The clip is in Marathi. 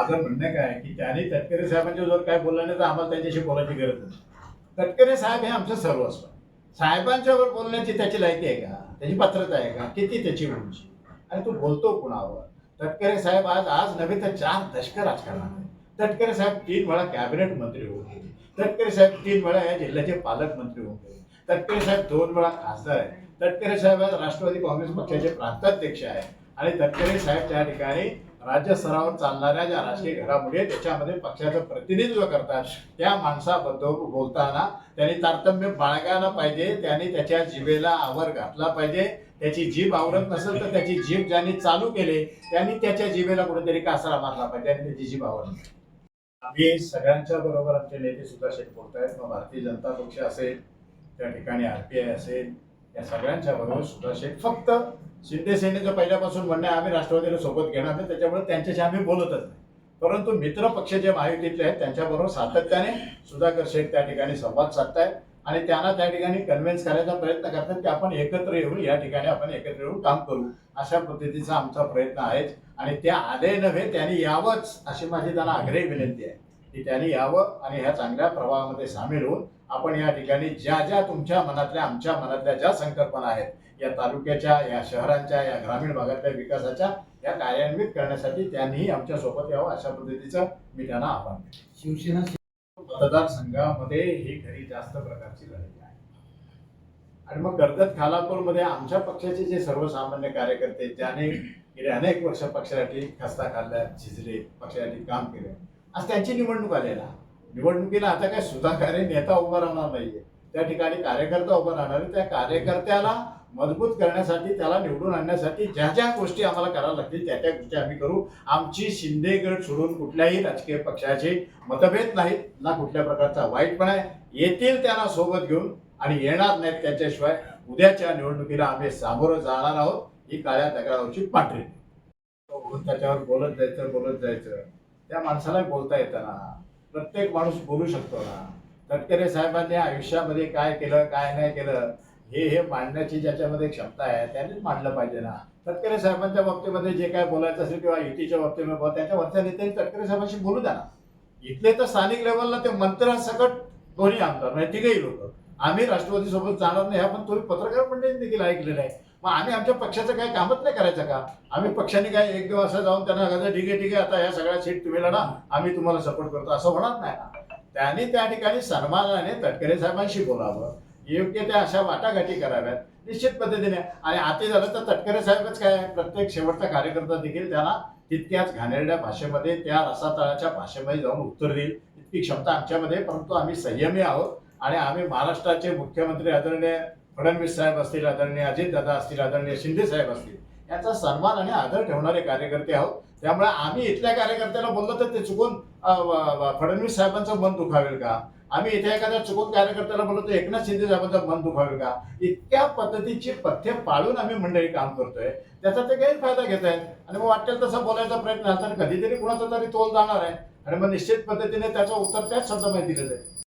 माझं म्हणणं काय की त्यांनी तटकरे साहेबांच्या जर काय बोललं नाही तर आम्हाला त्यांच्याशी बोलायची गरज नाही. तटकरे साहेब हे आमचं सर्वस्व साहेबांच्यावर बोलण्याची त्याची लायकी आहे का? त्याची पात्रता आहे का? किती त्याची उंची? आणि तो बोलतो कुणावर? तटकरे साहेब आज आज नव्हे तर चार दशकं राजकारणात आहे तटकरे साहेब तीन वेळा कॅबिनेट मंत्री होते तटकरे साहेब तीन वेळा या जिल्ह्याचे पालकमंत्री होते तटकरे साहेब दोन वेळा खासदार आहे तटकरे साहेब आज राष्ट्रवादी काँग्रेस पक्षाचे प्रांताध्यक्ष आहे आणि तटकरे साहेब त्या ठिकाणी राज्य स्तरावर चालणाऱ्या ज्या राजकीय घडामोडी त्याच्यामध्ये पक्षाचं प्रतिनिधित्व करतात. त्या माणसाबद्दल बोलताना त्यांनी तारतम्य बाळगायला पाहिजे त्यांनी त्याच्या जिभेला आवर घातला पाहिजे. त्याची जीभ आवरत नसेल तर त्याची जीभ ज्यांनी चालू केले त्यांनी त्याच्या जिभेला कुठेतरी कासरा मारला पाहिजे आणि त्याची जीभ आवरली. आम्ही सगळ्यांच्या बरोबर आमचे नेते सुद्धा शेत बोलत आहेत मग भारतीय जनता पक्ष असेल त्या ठिकाणी आर पी आय असेल या सगळ्यांच्या बरोबर सुद्धा शेख फक्त शिंदे सेनेचं पहिल्यापासून म्हणणं आहे आम्ही राष्ट्रवादीला सोबत घेणार नाही त्याच्यामुळे त्यांच्याशी आम्ही बोलतच नाही. परंतु मित्र पक्ष जे महायुतीतले आहेत त्यांच्याबरोबर सातत्याने सुधाकर शेठ त्या ठिकाणी संवाद साधतायत आणि त्यांना त्या ठिकाणी कन्व्हिन्स करायचा प्रयत्न करतात की आपण एकत्र येऊन या ठिकाणी आपण एकत्र येऊन काम करू. अशा पद्धतीचा आमचा प्रयत्न आहेच आणि त्या आले नव्हे त्यांनी यावंच अशी माझी त्यांना आग्रही विनंती आहे की त्यांनी यावं आणि ह्या चांगल्या प्रवाहामध्ये सामील होऊन आपण या ठिकाणी ज्या ज्या तुमच्या मनातल्या आमच्या मनातल्या ज्या संकल्पना आहेत या तालुक्याच्या या शहरांच्या या ग्रामीण भागातल्या विकासाच्या या कार्यान्वित करण्यासाठी त्यांनीही आमच्यासोबत यावं अशा पद्धतीचं मी त्यांना आव्हान. शिवसेना मतदारसंघामध्ये ही खरी जास्त प्रकारची लढाई आहे आणि मग कर्जत खालापूरमध्ये आमच्या पक्षाचे जे सर्वसामान्य कार्यकर्ते ज्याने गेले अनेक वर्ष पक्षासाठी खस्ता खाल्ल्या झिजले पक्षासाठी काम केले आज त्यांची निवडणूक आलेला निवडणुकीला आता काय सुधाकार्य नेता उभा राहणार नाहीये. त्या ठिकाणी कार्यकर्ता उभा राहणार त्या कार्यकर्त्याला मजबूत करण्यासाठी त्याला निवडून आणण्यासाठी ज्या ज्या गोष्टी आम्हाला करायला लागतील त्या त्या गोष्टी आम्ही करू. आमची शिंदे गट सोडून कुठल्याही राजकीय पक्षाचे मतभेद नाहीत. ना कुठल्या प्रकारचा वाईटपणा आहे. येतील त्यांना सोबत घेऊन आणि येणार नाहीत त्यांच्याशिवाय. उद्याच्या निवडणुकीला आम्ही सामोरं जाणार आहोत. ही काळ्या दगडावरची पांढरी त्याच्यावर बोलत जायचं बोलत जायचं. त्या माणसाला बोलता येताना प्रत्येक माणूस बोलू शकतो ना. तटकरे साहेबांनी आयुष्यामध्ये काय केलं काय नाही केलं हे हे मांडण्याची ज्याच्यामध्ये क्षमता आहे त्यांनीच मांडलं पाहिजे ना. तटकरे साहेबांच्या बाबतीमध्ये जे काय बोलायचं असेल किंवा युतीच्या बाबतीमध्ये बोला त्यांच्या वरच्या नेत्यांनी तटकरे साहेबांशी बोलू द्या ना. इथले तर स्थानिक लेवलला ते मंत्र्यांसकट दोन्ही आमदार म्हणजे तिघेही लोक. आम्ही राष्ट्रवादीसोबत जाणार नाही आपण तुम्ही पत्रकार मंडळी देखील ऐकलेलं आहे. मग आम्ही आमच्या पक्षाचं काही कामच नाही करायचं का? आम्ही पक्षाने काय एक दिवस असं जाऊन त्यांना सांगायचं ठीक आहे ठीक आहे आता ह्या सगळ्या सीट तुम्ही लढा आम्ही तुम्हाला सपोर्ट करतो. असं होणार नाही ना. त्यांनी त्या ठिकाणी सन्मानाने तटकरे साहेबांशी बोलावं. योग्य त्या अशा वाटाघाटी कराव्यात निश्चित पद्धतीने. आणि आता झालं तर तटकरे साहेबच काय आहे, प्रत्येक शेवटचा कार्यकर्ता देखील त्यांना तितक्याच घाणेरड्या भाषेमध्ये त्या रसातळाच्या भाषेमध्ये जाऊन उत्तर देईल. इतकी क्षमता आमच्यामध्ये परंतु आम्ही संयमी आहोत. आणि आम्ही महाराष्ट्राचे मुख्यमंत्री आदरणीय फडणवीस साहेब असतील आदरणीय अजितदादा असतील आदरणीय शिंदे साहेब असतील याचा सन्मान आणि आदर ठेवणारे कार्यकर्ते आहोत. त्यामुळे आम्ही इथल्या कार्यकर्त्याला बोललो तर ते चुकून फडणवीस साहेबांचं मन दुखावेल का? आम्ही इथे एखाद्या चुकून कार्यकर्त्याला बोललो तर एकनाथ शिंदे साहेबांचं मन दुखावेल का? इतक्या पद्धतीची पथ्य पाळून आम्ही मंडळी काम करतोय. त्याचा ते गैरफायदा घेत आहेत. आणि मग वाटेल तसा बोलायचा प्रयत्न झाला तर कधीतरी कुणाचा तरी तोल जाणार आहे. आणि मग निश्चित पद्धतीने त्याचं उत्तर त्याच शब्दामध्ये दिलं जाईल.